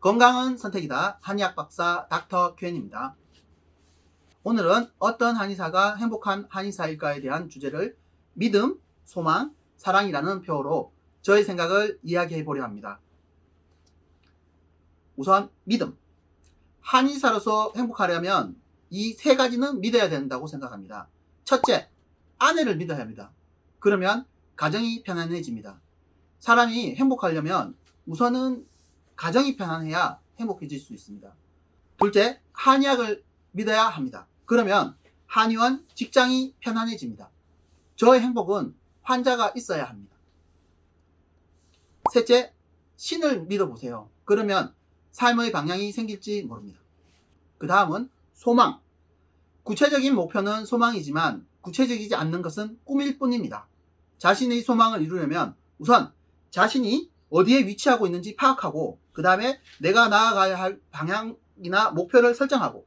건강은 선택이다. 한의학 박사 닥터 큐엔입니다. 오늘은 어떤 한의사가 행복한 한의사일까에 대한 주제를 믿음, 소망, 사랑이라는 표어로 저의 생각을 이야기해 보려 합니다. 우선 믿음. 한의사로서 행복하려면 이 세 가지는 믿어야 된다고 생각합니다. 첫째, 아내를 믿어야 합니다. 그러면 가정이 편안해집니다. 사람이 행복하려면 우선은 가정이 편안해야 행복해질 수 있습니다. 둘째, 한의학을 믿어야 합니다. 그러면 한의원 직장이 편안해집니다. 저의 행복은 환자가 있어야 합니다. 셋째, 신을 믿어보세요. 그러면 삶의 방향이 생길지 모릅니다. 그 다음은 소망. 구체적인 목표는 소망이지만 구체적이지 않는 것은 꿈일 뿐입니다. 자신의 소망을 이루려면 우선 자신이 어디에 위치하고 있는지 파악하고 그 다음에 내가 나아가야 할 방향이나 목표를 설정하고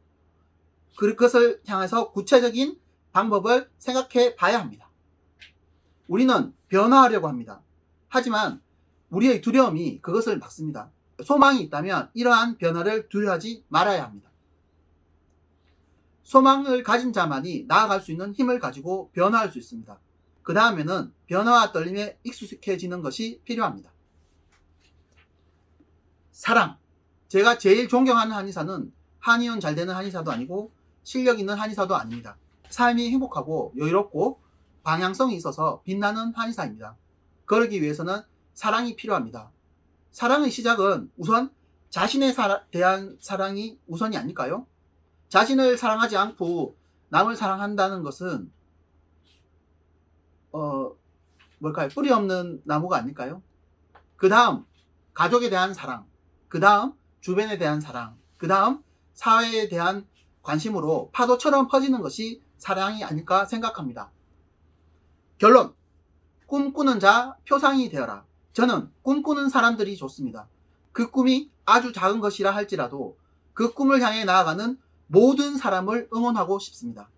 그것을 향해서 구체적인 방법을 생각해 봐야 합니다. 우리는 변화하려고 합니다. 하지만 우리의 두려움이 그것을 막습니다. 소망이 있다면 이러한 변화를 두려워하지 말아야 합니다. 소망을 가진 자만이 나아갈 수 있는 힘을 가지고 변화할 수 있습니다. 그 다음에는 변화와 떨림에 익숙해지는 것이 필요합니다. 사랑. 제가 제일 존경하는 한의사는 한의원 잘 되는 한의사도 아니고 실력 있는 한의사도 아닙니다. 삶이 행복하고 여유롭고 방향성이 있어서 빛나는 한의사입니다. 그러기 위해서는 사랑이 필요합니다. 사랑의 시작은 우선 자신에 사- 대한 사랑이 우선이 아닐까요? 자신을 사랑하지 않고 남을 사랑한다는 것은 어 뭘까요? 뿌리 없는 나무가 아닐까요? 그 다음 가족에 대한 사랑, 그 다음 주변에 대한 사랑, 그 다음 사회에 대한 관심으로 파도처럼 퍼지는 것이 사랑이 아닐까 생각합니다. 결론 꿈꾸는 자 표상이 되어라. 저는 꿈꾸는 사람들이 좋습니다. 그 꿈이 아주 작은 것이라 할지라도 그 꿈을 향해 나아가는 모든 사람을 응원하고 싶습니다.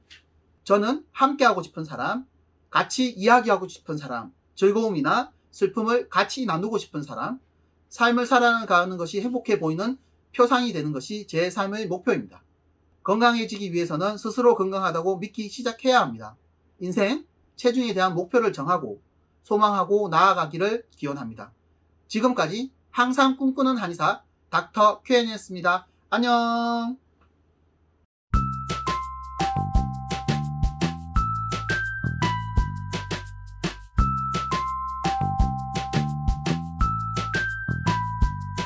저는 함께하고 싶은 사람, 같이 이야기하고 싶은 사람, 즐거움이나 슬픔을 같이 나누고 싶은 사람, 삶을 살아가는 것이 행복해 보이는 표상이 되는 것이 제 삶의 목표입니다. 건강해지기 위해서는 스스로 건강하다고 믿기 시작해야 합니다. 인생, 체중에 대한 목표를 정하고 소망하고 나아가기를 기원합니다. 지금까지 항상 꿈꾸는 한의사 닥터 큐엔이었습니다. 안녕!